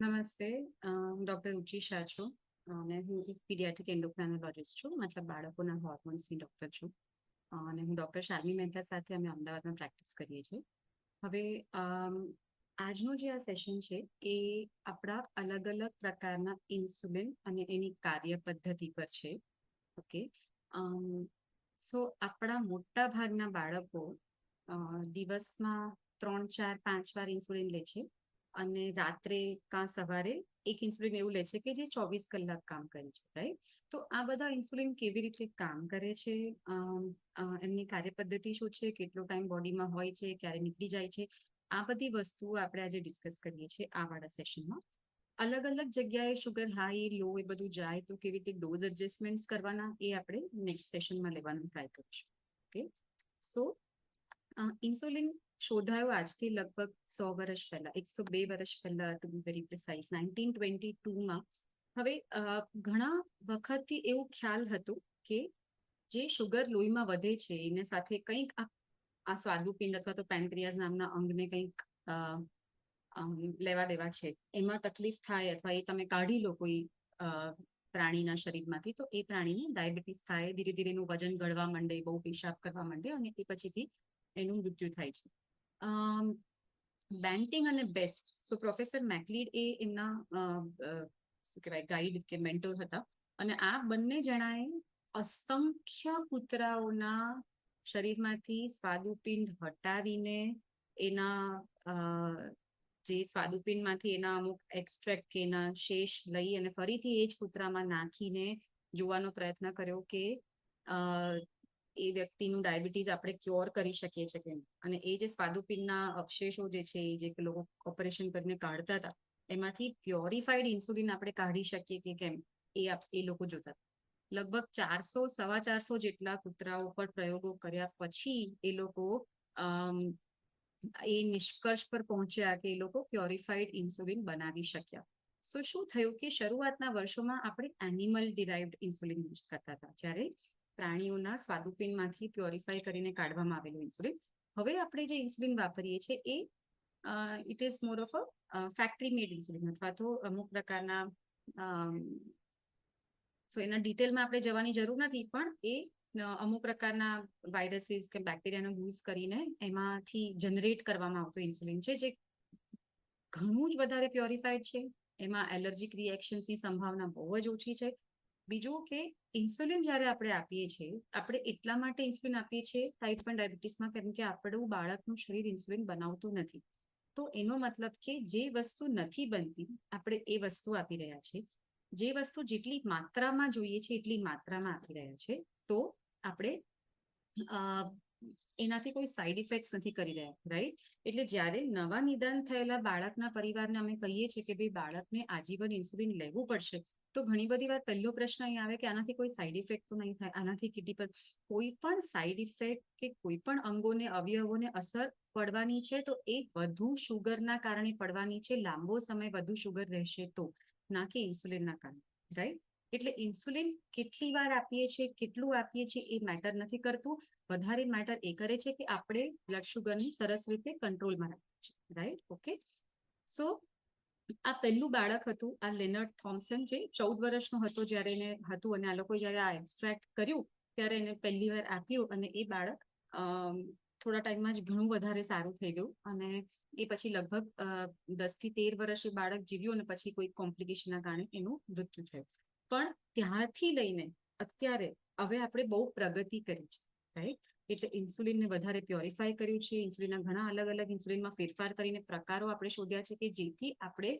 નમસ્તે. હું ડોક્ટર રુચિ શાહ છું. અને હું એક પીડિયાટ્રિક એન્ડોક્રાઇનોલોજિસ્ટ છું. મતલબ બાળકોના હોર્મોન્સની ડૉક્ટર છું. અને હું ડૉક્ટર શાલિની મહેતા સાથે અમે અમદાવાદમાં પ્રેક્ટિસ કરીએ છીએ. હવે આજનું જે આ સેશન છે એ આપણા અલગ અલગ પ્રકારના ઇન્સ્યુલિન અને એની કાર્ય પદ્ધતિ પર છે. ઓકે? સો આપણા મોટા ભાગના બાળકો દિવસમાં ત્રણ ચાર પાંચ વાર ઇન્સ્યુલિન લે છે. અને રાત્રે કાં સવારે એક ઇન્સ્યુલિન એવું લે છે કે જે ચોવીસ કલાક કામ કરે છે રાઈટ તો આ બધા ઇન્સ્યુલિન કેવી રીતે કામ કરે છે? એમની કાર્યપદ્ધતિ શું છે? કેટલો ટાઈમ બોડીમાં હોય છે? ક્યારે નીકળી જાય છે? આ બધી વસ્તુઓ આપણે આજે ડિસ્કસ કરીએ છીએ આ વાળા સેશનમાં. અલગ અલગ જગ્યાએ શુગર હાઈ લો એ બધું જાય તો કેવી રીતે ડોઝ એડજસ્ટમેન્ટ કરવાના એ આપણે નેક્સ્ટ સેશનમાં લેવાનું ટ્રાય કરીશું ઓકે સો ઇન્સ્યુલિન શોધાયો આજથી લગભગ સો વર્ષ પહેલા એકસો બે વર્ષ પહેલા to be very precise nineteen twenty ટુમાં હવે ઘણા વખતથી એવો ખ્યાલ હતું કે જે શુગર લોહીમાં વધે છે એને સાથે કંઈક આ સ્વાદુપિંડ અથવા તો પેનક્રિયાઝ નામના અંગને કંઈક લેવા દેવા છે એમાં તકલીફ થાય અથવા એ તમે કાઢી લો કોઈ પ્રાણીના શરીરમાંથી તો એ પ્રાણીને ડાયાબિટીસ થાય ધીરે ધીરે એનું વજન ગળવા માંડે બહુ પેશાબ કરવા માંડે અને એ પછીથી એનું મૃત્યુ થાય છે બેન્ટિંગ અને બેસ્ટ સો પ્રોફેસર મેકલીડ એ એમના શું કહેવાય ગાઈડ કે મેન્ટોર હતા. અને આ બંને જણાએ અસંખ્ય કૂતરાઓના શરીરમાંથી સ્વાદુપિંડ હટાવીને એના જે સ્વાદુપિંડમાંથી એના અમુક એક્સ્ટ્રેક્ટ કે એના શેષ લઈ અને ફરીથી એ જ કૂતરામાં નાખીને જોવાનો પ્રયત્ન કર્યો કે એ વ્યક્તિનું ડાયાબિટીસ આપણે ક્યોર કરી શકીએ છીએ કે અને એ જે સ્વાદુપિંડના અવશેષો જે છે, એ જે લોકો ઓપરેશન કરીને કાઢતા હતા, એમાંથી પ્યોરિફાઈડ ઇન્સ્યુલિન આપણે કાઢી શકીએ કે કેમ? એ એ લોકો જોતા લગભગ ચારસો, સવા ચારસો જેટલા કૂતરાઓ પર પ્રયોગો કર્યા પછી એ લોકો એ નિષ્કર્ષ પર પહોંચ્યા કે એ લોકો પ્યોરિફાઈડ ઇન્સ્યુલિન બનાવી શક્યા. સો શું થયું કે શરૂઆતના વર્ષોમાં આપણે એનિમલ ડિરાઇવ્ડ ઇન્સ્યુલિન યુઝ કરતા હતા. જ્યારે પ્રાણીઓના સ્વાદુપિંડમાંથી પ્યોરિફાય કરીને કાઢવામાં આવેલું ઇન્સ્યુલિન હવે આપણે જે ઇન્સ્યુલિન વાપરીએ છીએ એ it is more of a factory made insulin અથવા તો અમુક પ્રકારના સો એના ડિટેલમાં આપણે જવાની જરૂર નથી, પણ એ અમુક પ્રકારના વાયરસીસ કે બેક્ટેરિયાનો યુઝ કરીને એમાંથી જનરેટ કરવામાં આવતું ઇન્સ્યુલિન છે, જે ઘણું જ વધારે પ્યોરિફાઈડ છે. એમાં એલર્જીક રિએક્શન્સની સંભાવના બહુ જ ઓછી છે. બીજું કે ઇન્સ્યુલિન જ્યારે આપણે આપીએ છીએ, આપણે એટલા માટે ઇન્સ્યુલિન આપીએ છીએ ટાઈપ વન ડાયાબિટીસમાં કેમ કે આપણું બાળકનું શરીર ઇન્સ્યુલિન બનાવતું નથી. તો એનો મતલબ કે જે વસ્તુ નથી બનતી, આપણે એ વસ્તુ આપી રહ્યા છે જે વસ્તુ જેટલી માત્રામાં જોઈએ છે, એટલી માત્રામાં આપી રહ્યા છે. તો આપણે એનાથી કોઈ સાઈડ ઇફેક્ટ નથી કરી રહ્યા રાઈટ એટલે જ્યારે નવા નિદાન થયેલા બાળકના પરિવારને અમે કહીએ છીએ કે ભાઈ બાળકને આજીવન ઇન્સ્યુલિન લેવું પડશે તો ઘણી બધી વાર પહેલો પ્રશ્ન અહીં આવે કે આનાથી કોઈ સાઈડ ઇફેક્ટ તો નહીં થાય. આનાથી કિડની પર કોઈ પણ સાઈડ ઇફેક્ટ કે કોઈ પણ અંગોને, અવયવોને અસર પડવાની છે તો એ વધુ શુગરના કારણે પડવાની છે. લાંબો સમય વધુ શુગર રહેશે તો, ના કે ઇન્સ્યુલિનના કારણે રાઈટ એટલે ઇન્સ્યુલિન કેટલી વાર આપીએ છીએ, કેટલું આપીએ છીએ એ મેટર નથી કરતું. વધારે મેટર એ કરે છે કે આપણે બ્લડ શુગરને સરસ રીતે કંટ્રોલમાં રાખીએ છીએ રાઈટ ઓકે સો આ પહેલું બાળક હતું, આ લેનર્ડ થોમ્સન જે ચૌદ વર્ષનો હતો જ્યારે એને હતું અને આ લોકો જ્યારે આ એક્સ્ટ્રેક્ટ કર્યું, ત્યારે એને પહેલી વાર આપ્યું અને એ બાળક થોડા ટાઈમમાં જ ઘણું વધારે સારું થઈ ગયું અને એ પછી લગભગ દસથી તેર વર્ષ એ બાળક જીવ્યું અને પછી કોઈ કોમ્પ્લિકેશનના કારણે એનું મૃત્યુ થયું. પણ ત્યારથી લઈને અત્યારે હવે આપણે બહુ પ્રગતિ કરી છે, રાઈટ? એટલે ઇન્સ્યુલિનને વધારે પ્યોરિફાય કર્યું છે. ઇન્સ્યુલિનના ઘણા અલગ અલગ ઇન્સ્યુલિનમાં ફેરફાર કરીને પ્રકારો આપણે શોધ્યા છે કે જેથી આપણે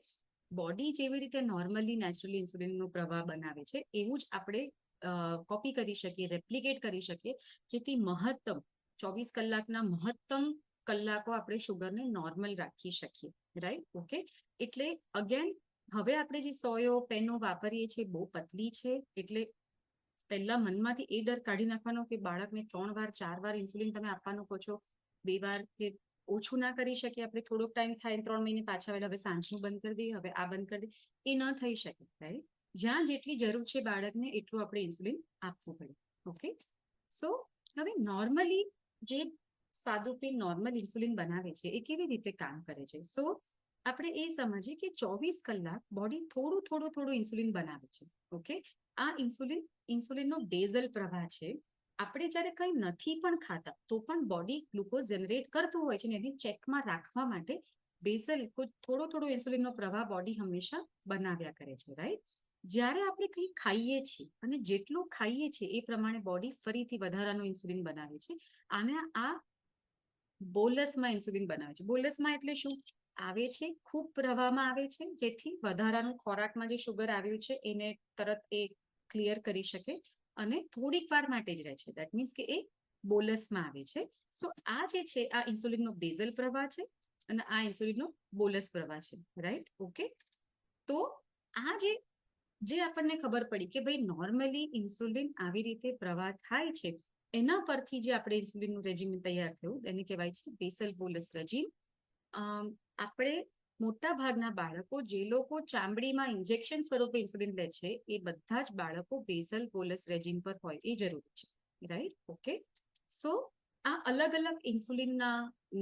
બોડી જેવી રીતે નોર્મલી નેચરલી ઇન્સ્યુલિનનો પ્રવાહ બનાવે છે, એવું જ આપણે કોપી કરી શકીએ, રેપ્લિકેટ કરી શકીએ, જેથી મહત્તમ, ચોવીસ કલાકના મહત્તમ કલાકો આપણે શુગરને નોર્મલ રાખી શકીએ. રાઈટ? ઓકે? એટલે, અગેન, હવે આપણે જે સોયો, પેનો વાપરીએ છીએ, બહુ પતલી છે, એટલે પહેલા મનમાંથી એ ડર કાઢી નાખવાનો કે બાળકને ત્રણ વાર, ચાર વાર ઇન્સ્યુલિન તમે આપવાનું કહો છો, બે વાર કે ઓછું ના કરી શકીએ, આપણે થોડોક ટાઈમ થાય, ત્રણ મહિને પાછા આવેલા, હવે સાંજનું બંધ કરી દઈએ, હવે આ બંધ કરી દઈએ, એ ન થઈ શકે રાઈટ જ્યાં જેટલી જરૂર છે બાળકને, એટલું આપણે ઇન્સ્યુલિન આપવું પડે ઓકે સો હવે નોર્મલી જે સાદુપી નોર્મલ ઇન્સ્યુલિન બનાવે છે, એ કેવી રીતે કામ કરે છે? સો આપણે એ સમજીએ કે ચોવીસ કલાક બોડી થોડું થોડું થોડું ઇન્સ્યુલિન બનાવે છે ઓકે આ ઇન્સ્યુલિન ઇન્સ્યુલિનનો બેઝલ પ્રવાહ છે, આપણે જ્યારે કંઈ નથી પણ ખાતા, તો પણ બોડી ગ્લુકોઝ જનરેટ કરતું હોય છે ને એને ચેકમાં રાખવા માટે બેઝલ થોડો થોડો ઇન્સ્યુલિનનો પ્રવાહ બોડી હંમેશા બનાવ્યા કરે છે રાઈટ જ્યારે આપણે કંઈ ખાઈએ છીએ અને જેટલું ખાઈએ છીએ એ પ્રમાણે બોડી ફરીથી વધારાનું ઇન્સ્યુલિન બનાવે છે. અને આ બોલસમાં ઇન્સ્યુલિન બનાવે છે. બોલસમાં એટલે શું? આવે છે, ખૂબ પ્રવાહમાં આવે છે, જેથી વધારાનું ખોરાકમાં જે શુગર આવ્યું છે, એને તરત એ ક્લિયર કરી શકે અને થોડીક વાર માટે જ રહે છે. દેટ મીન્સ કે એ બોલસમાં આવે છે. સો આ જે છે, આ ઇન્સ્યુલિનનો બેઝલ પ્રવાહ છે અને આ ઇન્સ્યુલિનનો બોલસ પ્રવાહ છે. રાઈટ ઓકે તો આ જે જે આપણને ખબર પડી કે ભાઈ નોર્મલી ઇન્સ્યુલિન આવી રીતે પ્રવાહ થાય છે, એના પરથી જે આપણે ઇન્સ્યુલિનનું રેજીમ તૈયાર થયું એને કહેવાય છે બેસલ બોલસ રેજીમ આપણે મોટા ભાગના બાળકો જે લોકો ચામડીમાં ઇન્જેક્શન સ્વરૂપે ઇન્સ્યુલિન લે છે, એ બધા જ બાળકો બેઝલ બોલસ રેજીમ પર હોય, એ જરૂરી છે. રાઈટ ઓકે સો આ અલગ અલગ ઇન્સ્યુલિનના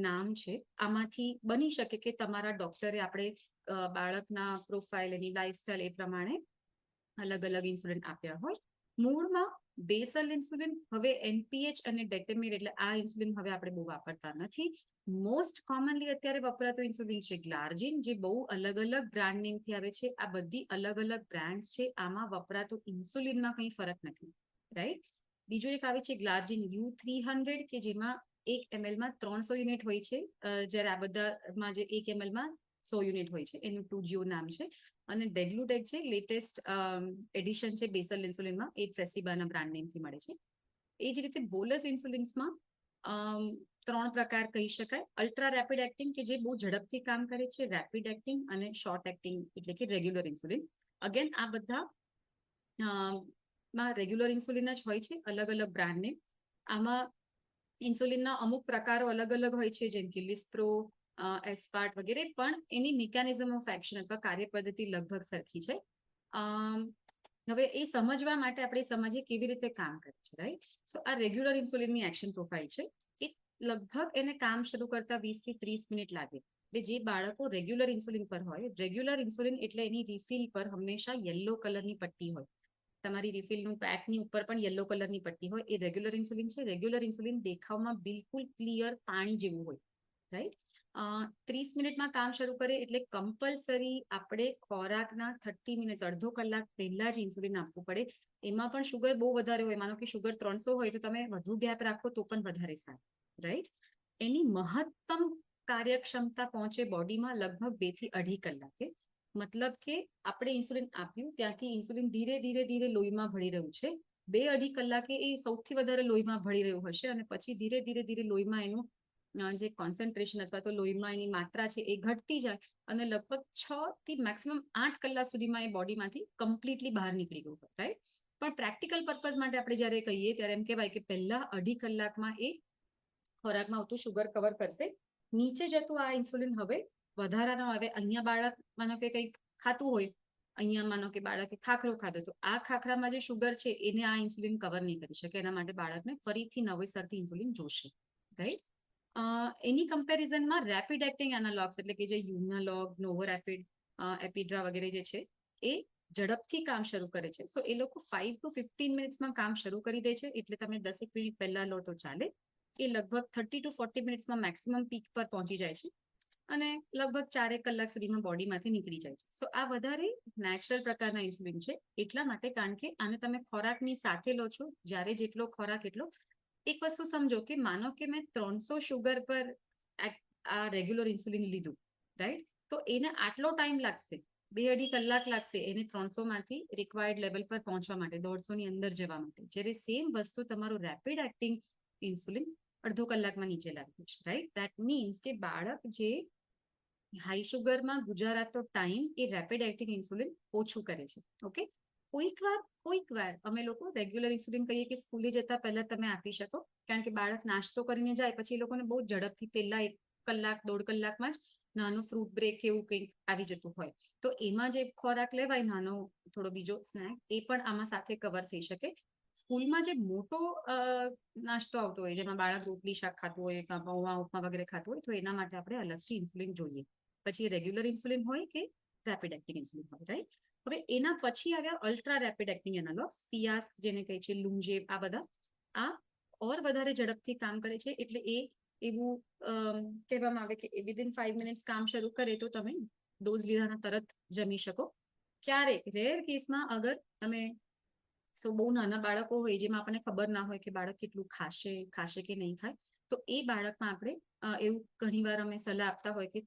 નામ છે. આમાંથી બની શકે કે તમારા ડોક્ટરે આપણે બાળકના પ્રોફાઇલ એની લાઈફસ્ટાઈલ એ પ્રમાણે અલગ અલગ ઇન્સ્યુલિન આપ્યા હોય. મૂળમાં બેસલ ઇન્સ્યુલિન, હવે એનપીએચ અને ડેટેમિર એટલે આ ઇન્સ્યુલિન હવે આપણે બહુ વાપરતા નથી. મોસ્ટ કોમનલી અત્યારે વપરાતો ઇન્સ્યુલિન છે ગ્લાર્જિન જે બહુ અલગ અલગ બ્રાન્ડ નેમથી આવે છે. આ બધી અલગ અલગ બ્રાન્ડ્સ છે, આમાં વપરાતો ઇન્સ્યુલિનમાં કંઈ ફરક નથી રાઈટ બીજો એક આવે છે ગ્લાર્જિન યુ થ્રી હંડ્રેડ કે જેમાં એક એમએલમાં ત્રણસો યુનિટ હોય છે. જ્યારે આ બધામાં જે એક એમએલમાં સો યુનિટ હોય છે. એનું ટુ જીઓ નામ છે. અને ડેગ્લુટેક છે લેટેસ્ટ એડિશન છે બેસલ ઇન્સ્યુલિનમાં એ ટ્રેસીબાના બ્રાન્ડ નેમથી મળે છે. એ જ રીતે બોલસ ઇન્સ્યુલિન્સમાં ત્રણ પ્રકાર કહી શકાય. અલ્ટ્રા રેપિડ એક્ટિંગ કે જે બહુ ઝડપથી કામ કરે છે રેપિડ એક્ટિંગ અને શોર્ટ એક્ટિંગ એટલે કે રેગ્યુલર ઇન્સ્યુલિન અગેન આ બધા માં રેગ્યુલર ઇન્સ્યુલિન જ હોય છે, અલગ અલગ બ્રાન્ડને આમાં ઇન્સ્યુલિનના અમુક પ્રકારો અલગ અલગ હોય છે, જેમ કે લિસ્પ્રો એસ્પાર્ટ વગેરે, પણ એની મિકેનિઝમ ઓફ એક્શન અથવા કાર્ય પદ્ધતિ લગભગ સરખી છે. હવે એ સમજવા માટે આપણે સમજીએ કેવી રીતે કામ કરે છે રાઈટ સો આ રેગ્યુલર ઇન્સ્યુલિનની એક્શન પ્રોફાઇલ છે. લગભગ એને કામ શરૂ કરતા વીસથી ત્રીસ મિનિટ લાગે. એટલે જે બાળકો રેગ્યુલર ઇન્સ્યુલિન પર હોય રેગ્યુલર ઇન્સ્યુલિન એટલે એની રિફિલ પર હંમેશા યલો કલરની પટ્ટી હોય. તમારી રિફિલનું પેકની ઉપર પણ યલો કલરની પટ્ટી હોય. એ રેગ્યુલર ઇન્સ્યુલિન છે. રેગ્યુલર ઇન્સ્યુલિન દેખાવમાં બિલકુલ ક્લિયર પાણી જેવું હોય. રાઈટ ત્રીસ મિનિટમાં કામ શરૂ કરે એટલે કમ્પલસરી આપણે ખોરાકના થર્ટી મિનિટ અડધો કલાક પહેલા જ ઇન્સ્યુલિન આપવું પડે. એમાં પણ શુગર બહુ વધારે હોય. માનો કે શુગર ત્રણસો હોય તો તમે વધુ ગેપ રાખો તો પણ વધારે સારું. રાઈટ એની મહત્તમ કાર્યક્ષમતા પહોંચે બોડીમાં લગભગ બેથી અઢી કલાકે. મતલબ કે આપણે ઇન્સ્યુલિન આપ્યું, ત્યાંથી ઇન્સ્યુલિન ધીરે ધીરે ધીરે લોહીમાં ભળી રહ્યું છે. બે અઢી કલાકે એ સૌથી વધારે લોહીમાં ભળી રહ્યું હશે અને પછી ધીરે ધીરે ધીરે લોહીમાં એનું જે કોન્સન્ટ્રેશન અથવા તો લોહીમાં એની માત્રા છે એ ઘટતી જાય અને લગભગ છ થી મેક્સિમમ આઠ કલાક સુધીમાં એ બોડીમાંથી કમ્પ્લીટલી બહાર નીકળી ગયું રાઈટ પણ પ્રેક્ટિકલ પર્પઝ માટે આપણે જ્યારે કહીએ ત્યારે એમ કહેવાય કે પહેલા અઢી કલાકમાં એ ખોરાકમાં આવતું શુગર કવર કરશે. નીચે જતું આ ઇન્સ્યુલિન હવે વધારાનો આવે. અહીંયા બાળક માનો કે કંઈક ખાતું હોય અહીંયા માનો કે બાળકે ખાખરો ખાધો, તો આ ખાખરામાં જે શુગર છે, એને આ ઇન્સ્યુલિન કવર નહીં કરી શકે. એના માટે બાળકને ફરીથી નવેસરથી ઇન્સ્યુલિન જોશે. રાઈટ એની કમ્પેરિઝનમાં રેપિડ એક્ટિંગ એનાલોગ્સ એટલે કે જે યુનાલોગ નોવો રેપિડ એપિડ્રા વગેરે જે છે, એ ઝડપથી કામ શરૂ કરે છે. સો એ લોકો ફાઈવ ટુ ફિફ્ટીન મિનિટ્સમાં કામ શરૂ કરી દે છે. એટલે તમે દસેક મિનિટ પહેલા લો તો ચાલે. એ લગભગ થર્ટી ટુ ફોર્ટી મિનિટ્સમાં મેક્સિમમ પીક પર પહોંચી જાય છે અને લગભગ ચારેક કલાક સુધીમાં બોડીમાંથી નીકળી જાય છે. સો આ વધારે નેચરલ પ્રકારના ઇન્સ્યુલિન છે. એટલા માટે કારણ કે આને તમે ખોરાકની સાથે લો છો. જ્યારે જેટલો ખોરાક એટલો. એક વસ્તુ સમજો કે માનો કે મેં ત્રણસો શુગર પર આ રેગ્યુલર ઇન્સ્યુલિન લીધું રાઈટ તો એને આટલો ટાઈમ લાગશે. બે અઢી કલાક લાગશે એને ત્રણસો માંથી રિક્વાયર્ડ લેવલ પર પહોંચવા માટે દોઢસો ની અંદર જવા માટે. જ્યારે સેમ વસ્તુ તમારું રેપિડ એક્ટિંગ ઇન્સ્યુલિન અડધો કલાકમાં નીચે લાવી છે રાઈટ દેટ મીન્સ કે બાળક જે હાઈ શુગરમાં ગુજારાતો ટાઈમ એ રેપિડ એક્ટિંગ ઇન્સ્યુલિન ઓછું કરે છે ઓકે કોઈક વાર કોઈક વાર અમે લોકો રેગ્યુલર ઇન્સ્યુલિન કહીએ કે સ્કૂલે જતા પહેલા તમે આપી શકો, કારણ કે બાળક નાસ્તો કરીને જાય પછી એ લોકોને બહુ ઝડપથી પહેલા એક કલાક, દોઢ કલાકમાં જ નાનું ફ્રૂટ બ્રેક એવું કંઈક આવી જતું હોય. તો એમાં જે ખોરાક લેવાય, નાનો થોડો બીજો સ્નેક એ પણ આમાં સાથે કવર થઈ શકે. સ્કૂલમાં જે મોટો નાસ્તો આવતો હોય, જેમાં બાળક રોટલી, શાક ખાતું હોય પૌવા, ઉપમા વગેરે ખાતું હોય, તો એના માટે આપણે અલગથી ઇન્સ્યુલિન જોઈએ. પછી રેગ્યુલર ઇન્સ્યુલિન હોય કે રેપિડ એક્ટિંગ ઇન્સ્યુલિન હોય, રાઈટ? હવે એના પછી આવ્યા ultra rapid acting analogues Fiasp જેને કહે છે લુંજેવ આ બધા. આ ઓર વધારે ઝડપથી કામ કરે છે, એટલે એ એવું કહેવામાં આવે કે વિધિન ફાઈવ મિનિટ્સ કામ શરૂ કરે તો તમે ડોઝ લીધાના તરત જમી શકો. ક્યારેક, રેર કેસમાં અગર તમે સો બહુ નાના બાળકો હોય જેમાં આપણને ખબર ના હોય કે બાળક કેટલું ખાશે ખાશે કે નહીં ખાય. તો એ બાળકમાં આપણે એવું એવું ઘણીવાર અમે સલાહ આપતા હોય કે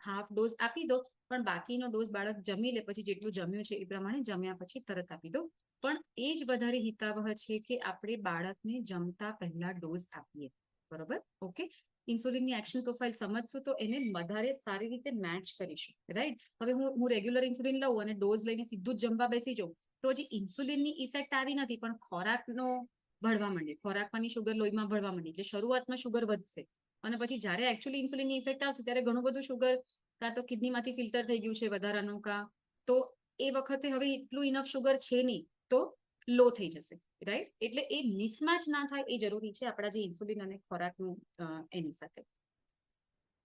હાફ ડોઝ આપી દો, પણ બાકીનો ડોઝ બાળક જમી લે, પછી જેટલું જમ્યું છે એ પ્રમાણે જમ્યા પછી તરત આપી દો. પણ એ જ વધારે હિતાવહ છે કે આપણે બાળકને જમતા પહેલા ડોઝ આપીએ. બરોબર? ઓકે? ઇન્સ્યુલિનની એક્શન પ્રોફાઇલ સમજશું તો એને વધારે સારી રીતે મેચ કરીશું. રાઈટ હવે હું હું રેગ્યુલર ઇન્સ્યુલિન લઉં અને ડોઝ લઈને સીધું જ જમવા બેસી જાઉં. તો હજી ઇન્સ્યુલિનની ઇફેક્ટ આવી નથી, પણ ખોરાકનો ભળવા માંડે, ખોરાકમાંની શુગર લોહીમાં ભળવા માંડી, એટલે શરૂઆતમાં શુગર વધશે. અને પછી જ્યારે એકચ્યુઅલી ઇન્સ્યુલિનની ઇફેક્ટ આવશે, ત્યારે ઘણું બધું શુગર કાં તો કિડનીમાંથી ફિલ્ટર થઈ ગયું છે વધારાનું કાં, તો એ વખતે હવે એટલું ઇનફ શુગર છે નહીં, તો લો થઈ જશે રાઈટ એટલે એ મિસમેચ ના થાય એ જરૂરી છે આપણા જે ઇન્સ્યુલિન અને ખોરાકનું એની સાથે.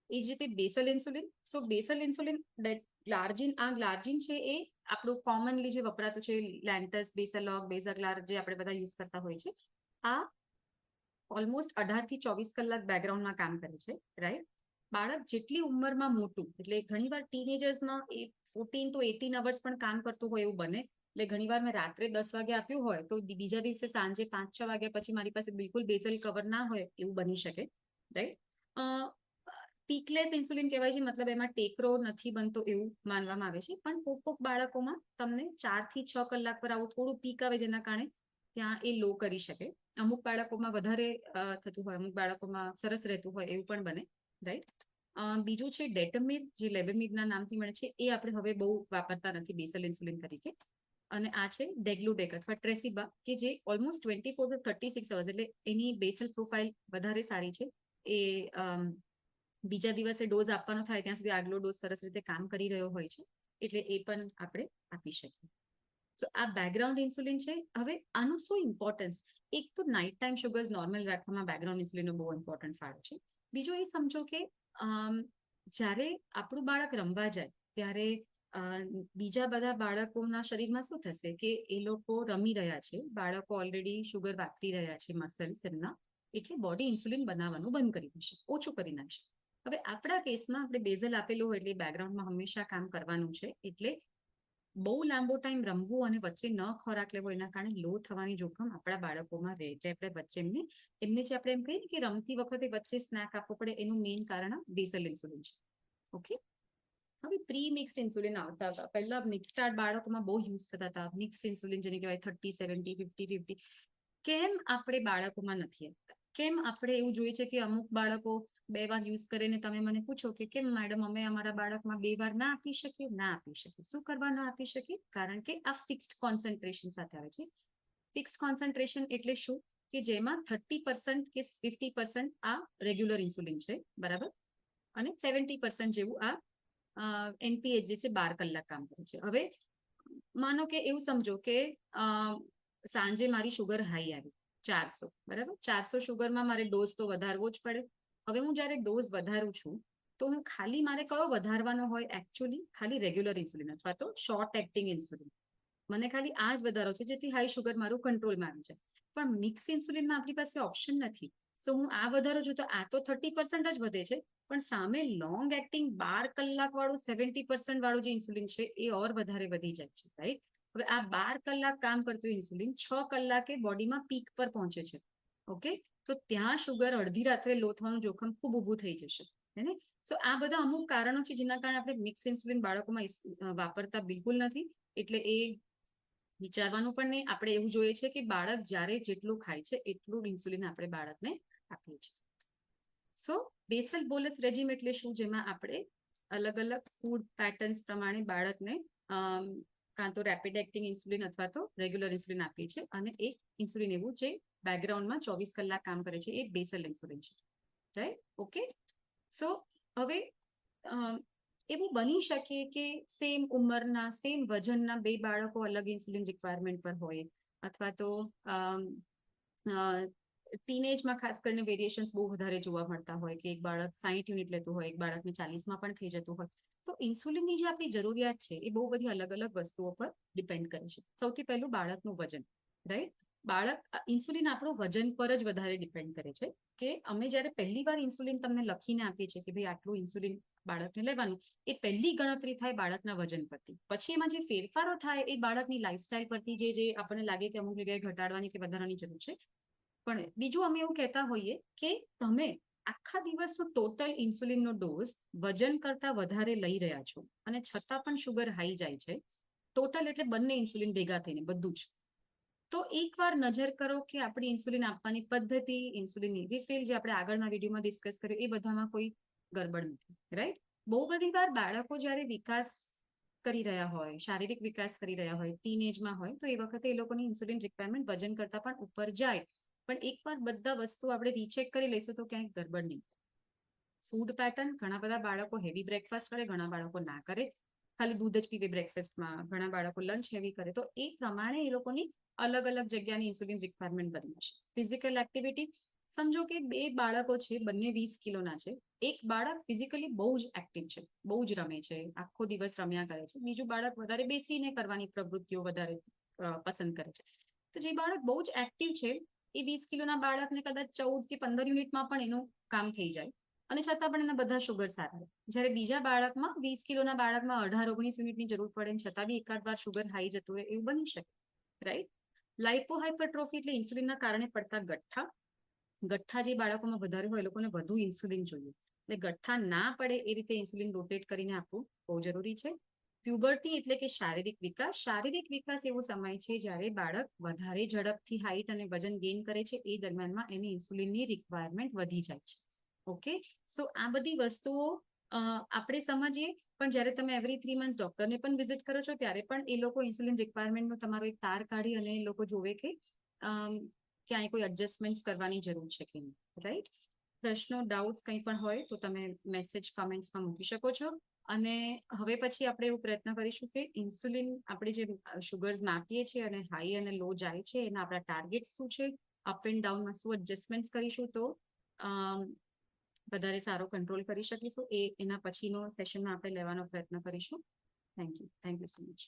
એ જ રીતે basal insulin so basal insulin glargine આ ગ્લાર્જિન છે એ આપણું કોમનલી જે વપરાતું છે લેન્ટસ બેસલોગ બેઝાગ્લાર જે આપણે બધા યુઝ કરતા હોય છે, આ ઓલમોસ્ટ અઢારથી ચોવીસ કલાક બેકગ્રાઉન્ડમાં કામ કરે છે રાઈટ બાળક જેટલી ઉંમરમાં મોટું, એટલે ઘણીવાર ટીનેજર્સમાં એ ફોર્ટીન ટુ એટીન અવર્સ પણ કામ કરતું હોય એવું બને, એટલે ઘણીવાર મેં રાત્રે દસ વાગે આપ્યું હોય, તો બીજા દિવસે સાંજે પાંચ, છ વાગ્યા પછી મારી પાસે બિલકુલ બેઝલ કવર ના હોય એવું બની શકે રાઈટ પીકલેસ ઇન્સ્યુલિન કહેવાય છે, મતલબ એમાં ટેકરો નથી બનતો એવું માનવામાં આવે છે. પણ કોક કોક બાળકોમાં તમને ચારથી છ કલાક પર આવું થોડું પીક આવે જેના કારણે ત્યાં એ લો કરી શકે. અમુક બાળકોમાં વધારે થતું હોય, અમુક બાળકોમાં સરસ રહેતું હોય એવું પણ બને રાઈટ બીજું છે ડેટમિડ જે લેબેમિડના નામથી મળે છે, એ આપણે હવે બહુ વાપરતા નથી બેસલ ઇન્સ્યુલિન તરીકે. અને આ છે ડેગ્લુડેક અથવા ટ્રેસીબા, કે જે almost twenty four to thirty six hours, એટલે એની બેસલ પ્રોફાઇલ વધારે સારી છે. એ બીજા દિવસે ડોઝ આપવાનો થાય ત્યાં સુધી આગલો ડોઝ સરસ રીતે કામ કરી રહ્યો હોય છે, એટલે એ પણ આપણે આપી શકીએ. સો આ બેકગ્રાઉન્ડ ઇન્સ્યુલિન છે, હવે આનું શું ઇમ્પોર્ટન્સ એક તો નાઇટ ટાઈમ શુગર્સ નોર્મલ રાખવામાં બેકગ્રાઉન્ડ ઇન્સ્યુલિનનો બહુ ઇમ્પોર્ટન્ટ ફાળો છે. બીજો એ સમજો કે જ્યારે આપણું બાળક રમવા જાય, ત્યારે બીજા બધા બાળકોના શરીરમાં શું થશે કે એ લોકો રમી રહ્યા છે, બાળકો ઓલરેડી શુગર વાપરી રહ્યા છે મસલ્સ એમના એટલે બોડી ઇન્સ્યુલિન બનાવવાનું બંધ કરી દેશે, ઓછું કરી નાખશે. હવે આપણા કેસમાં આપણે બેઝલ આપેલું હોય એટલે બેકગ્રાઉન્ડમાં હંમેશા કામ કરવાનું છે. એટલે બહુ લાંબો ટાઈમ રમવું અને વચ્ચે ન ખોરાક લેવો એના કારણે લો થવાની જોખમ આપણા બાળકોમાં રહે. એટલે આપણે વચ્ચે એમને એમને જે આપણે એમ કહીએ કે રમતી વખતે વચ્ચે સ્નેક આપવો પડે એનું મેઇન કારણ બેઝલ ઇન્સ્યુલિન છે. ઓકે હવે પ્રી મિક્સ્ડ ઇન્સ્યુલિન આવતા હતા. પહેલા મિક્સ્ડ બાળકોમાં બહુ યુઝ થતા હતા. મિક્સ ઇન્સ્યુલિન જેને કહેવાય થર્ટી સેવન્ટી ફિફ્ટી ફિફ્ટી કેમ આપણે બાળકોમાં નથી કેમ આપણે એવું જોઈએ છે કે અમુક બાળકો બે વાર યુઝ કરીને તમે મને પૂછો કે કેમ મેડમ અમે અમારા બાળકમાં બે વાર ના આપી શકીએ? ના આપી શકીએ. શું કરવા ના આપી શકીએ? કારણ કે આ ફિક્સ્ડ કોન્સન્ટ્રેશન સાથે આવે છે. ફિક્સ્ડ કોન્સન્ટ્રેશન એટલે શું? કે જેમાં થર્ટી પર્સન્ટ કે ફિફ્ટી પર્સન્ટ આ રેગ્યુલર ઇન્સ્યુલિન છે. બરાબર? અને સેવન્ટી પર્સન્ટ જેવું આ એનપીએચ જે છે, બાર કલાક કામ કરે છે. હવે માનો કે એવું સમજો કે સાંજે મારી શુગર હાઈ આવી. ચારસો, બરાબર? ચારસો શુગરમાં મારે ડોઝ તો વધારવો જ પડે. હવે હું જ્યારે ડોઝ વધારું છું, તો હું ખાલી મારે કયો વધારવાનો હોય એકચ્યુઅલી ખાલી રેગ્યુલર ઇન્સ્યુલિન અથવા તો શોર્ટ એક્ટિંગ ઇન્સ્યુલિન મને ખાલી આ જ વધારો છે, જેથી હાઈ શુગર મારું કંટ્રોલમાં આવી જાય. પણ મિક્સ ઇન્સ્યુલિનમાં આપણી પાસે ઓપ્શન નથી. સો હું આ વધારું છું તો આ તો થર્ટી પર્સન્ટ જ વધે છે, પણ સામે લોંગ એક્ટિંગ બાર કલાક વાળું સેવન્ટી પર્સન્ટ વાળું જે ઇન્સ્યુલિન છે, એ ઓર વધારે વધી જાય છે રાઈટ હવે આ બાર કલાક કામ કરતું ઇન્સ્યુલિન છ કલાકે બોડીમાં પીક પર પહોંચે છે. ઓકે? તો ત્યાં શુગર અડધી રાત્રે લો થવાનું જોખમ ખૂબ ઊભું થઈ જશે. હે સો આ બધા અમુક કારણો છે જેના કારણે આપણે મિક્સ ઇન્સ્યુલિન બાળકોમાં વાપરતા બિલકુલ નથી. એટલે એ વિચારવાનું પણ નહીં. આપણે એવું જોઈએ છે કે બાળક જ્યારે જેટલું ખાય છે એટલું ઇન્સ્યુલિન આપણે બાળકને આપીએ છીએ. સો બેસલ બોલસ રેજીમ એટલે શું? જેમાં આપણે અલગ અલગ ફૂડ પેટર્ન્સ પ્રમાણે બાળકને કાં તો રેપિડ એક્ટિંગ ઇન્સ્યુલિન અથવા તો રેગ્યુલર ઇન્સ્યુલિન આપીએ છીએ અને એક ઇન્સ્યુલિન એવું જે બેકગ્રાઉન્ડમાં ચોવીસ કલાક કામ કરે છે એ બેસલ ઇન્સ્યુલિન છે. રાઈટ ઓકે સો હવે એવું બની શકે કે સેમ ઉંમરના સેમ વજનના બે બાળકો અલગ ઇન્સ્યુલિન રિક્વાયરમેન્ટ પર હોય અથવા તો ટીનેજમાં ખાસ કરીને વેરિએશન્સ બહુ વધારે જોવા મળતા હોય કે એક બાળક સાહીઠ યુનિટ લેતું હોય, એક બાળકને ચાલીસમાં પણ થઈ જતું હોય. તો ઇન્સ્યુલિનની જે આપણી જરૂરિયાત છે, એ બહુ બધી અલગ અલગ વસ્તુઓ પર ડિપેન્ડ કરે છે. સૌથી પહેલું બાળકનું વજન, રાઈટ? બાળક ઇન્સ્યુલિન આપણું વજન પર જ વધારે ડિપેન્ડ કરે છે કે અમે જ્યારે પહેલી વાર ઇન્સ્યુલિન તમને લખીને આપીએ છીએ કે ભાઈ આટલું ઇન્સ્યુલિન બાળકને લેવાનું, એ પહેલી ગણતરી થાય બાળકના વજન પરથી. પછી એમાં જે ફેરફારો થાય એ બાળકની લાઈફસ્ટાઈલ પરથી જે જે આપણને લાગે કે અમુક જગ્યાએ ઘટાડવાની કે વધારવાની જરૂર છે. પણ બીજું અમે એવું કહેતા હોઈએ કે તમે આખા દિવસનો ટોટલ ઇન્સ્યુલિનનો ડોઝ વજન કરતા વધારે લઈ રહ્યા છો. અને છતાં પણ શુગર હાઈ જાય છે. ટોટલ એટલે બંને ઇન્સ્યુલિન ભેગા થઈને, બધું જ. તો એકવાર નજર કરો કે આપણી ઇન્સ્યુલિન આપવાની પદ્ધતિ ઇન્સ્યુલિનની રિફિલ જે આપણે આગળના વિડીયોમાં ડિસ્કસ કર્યું, એ બધામાં કોઈ ગરબડ નથી રાઈટ બહુ બધી વાર બાળકો જ્યારે વિકાસ કરી રહ્યા હોય, શારીરિક વિકાસ કરી રહ્યા હોય ટીનેજમાં હોય, તો એ વખતે એ લોકોની ઇન્સ્યુલિન રિક્વાયરમેન્ટ વજન કરતા પણ ઉપર જાય. પણ એકવાર બધા વસ્તુ આપણે રીચેક કરી લઈશું તો ક્યાંય ગરબડ નહીં ફૂડ પેટર્ન ઘણા બધા બાળકો હેવી બ્રેકફાસ્ટ કરે, ઘણા બાળકો ના કરે. ખાલી દૂધ જ પીવે બ્રેકફાસ્ટમાં ઘણા બાળકો લંચ હેવી કરે. તો એ પ્રમાણે એ લોકોની અલગ અલગ જગ્યાની ઇન્સ્યુલિન રિક્વાયરમેન્ટ બદલાશે ફિઝિકલ એક્ટિવિટી સમજો કે બે બાળકો છે, બંને વીસ કિલોના છે. એક બાળક ફિઝિકલી બહુ જ એક્ટિવ છે, બહુ જ રમે છે, આખો દિવસ રમ્યા કરે છે. બીજું બાળક વધારે બેસીને કરવાની પ્રવૃત્તિઓ વધારે પસંદ કરે છે. તો જે બાળક બહુ જ એક્ટિવ છે એ વીસ કિલોના બાળકને કદાચ ચૌદ કે પંદર યુનિટમાં પણ એનું કામ થઈ જાય. અને છતાં પણ એના બધા શુગર સારા જ્યારે બીજા બાળકમાં વીસ કિલોના બાળકમાં અઢાર, ઓગણીસ યુનિટની જરૂર પડે ને છતાં બી એકાદ વાર શુગર હાઈ જતું હોય એવું બની શકે. રાઈટ લાઇપોહાઇપરટ્રોફી એટલે ઇન્સ્યુલિનના કારણે પડતા ગઠ્ઠા. ગઠ્ઠા જે બાળકોમાં વધારે હોય એ લોકોને વધુ ઇન્સ્યુલિન જોઈએ. એટલે ગઠ્ઠા ના પડે એ રીતે ઇન્સ્યુલિન રોટેટ કરીને આપવું બહુ જરૂરી છે. પ્યુબર્ટી એટલે કે શારીરિક વિકાસ. શારીરિક વિકાસ એવો સમય છે જ્યારે બાળક વધારે ઝડપથી હાઇટ અને વજન ગેઇન કરે છે. એ દરમિયાનમાં એની ઇન્સ્યુલિનની રિક્વાયરમેન્ટ વધી જાય છે. ઓકે સો આ બધી વસ્તુઓ આપણે સમજીએ. પણ જ્યારે તમે એવરી થ્રી મંથ્સ ડોક્ટરને પણ વિઝિટ કરો છો, ત્યારે પણ એ લોકો ઇન્સ્યુલિન રિક્વાયરમેન્ટનો તમારો એક તાર કાઢી અને એ લોકો જોવે કે ક્યાંય કોઈ એડજસ્ટમેન્ટ્સ કરવાની જરૂર છે કે નહીં. રાઈટ પ્રશ્નો ડાઉટ્સ કંઈ પણ હોય તો તમે મેસેજ કમેન્ટ્સમાં મૂકી શકો છો. અને હવે પછી આપણે એવું પ્રયત્ન કરીશું કે ઇન્સ્યુલિન આપણે જે શુગર્સ માપીએ છીએ અને હાઈ અને લો જાય છે, એના આપણા ટાર્ગેટ શું છે? અપ એન્ડ ડાઉનમાં શું એડજસ્ટમેન્ટ કરીશું તો વધારે સારો કંટ્રોલ કરી શકીશું. એ, એના પછીનો સેશનમાં આપણે લેવાનો પ્રયત્ન કરીશું. Thank you thank you so much